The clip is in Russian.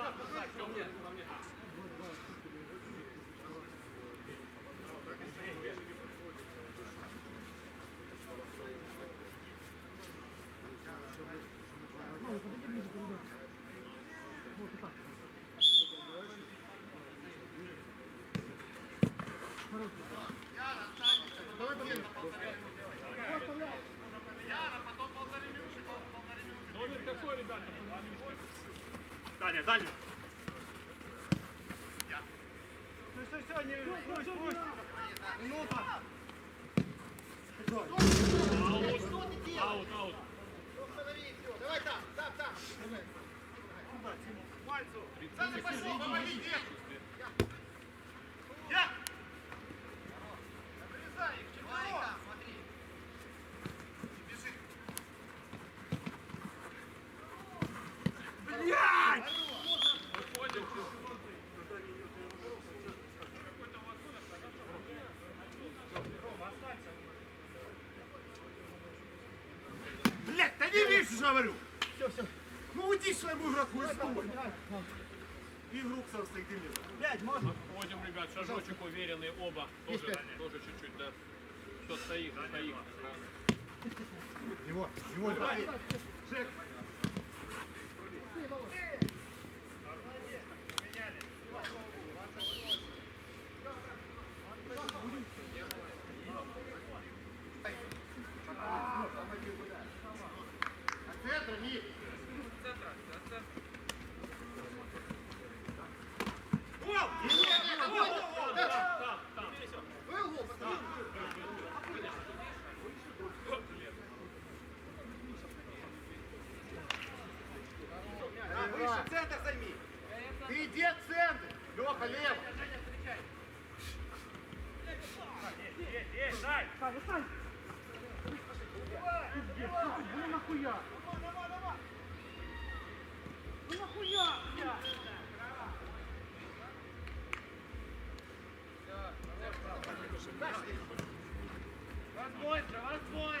方便不方便啊？Даня, Даня. Аут, аут. Давай там, там, там. Саня, пошел, помоги, нет. Что говорю. Все, все. Ну уйди своему игроку и стой. Игру, собственно, ты мне. Пять можно? Ходим, ребят, шажочек уверенный, оба. Тоже, тоже чуть-чуть, да. Все, стоит, стоит. Его, его. Жек. центр займи. Ты иди центр. Леха, лево. Ну нахуя? Ну нахуя? Возможно, возможно.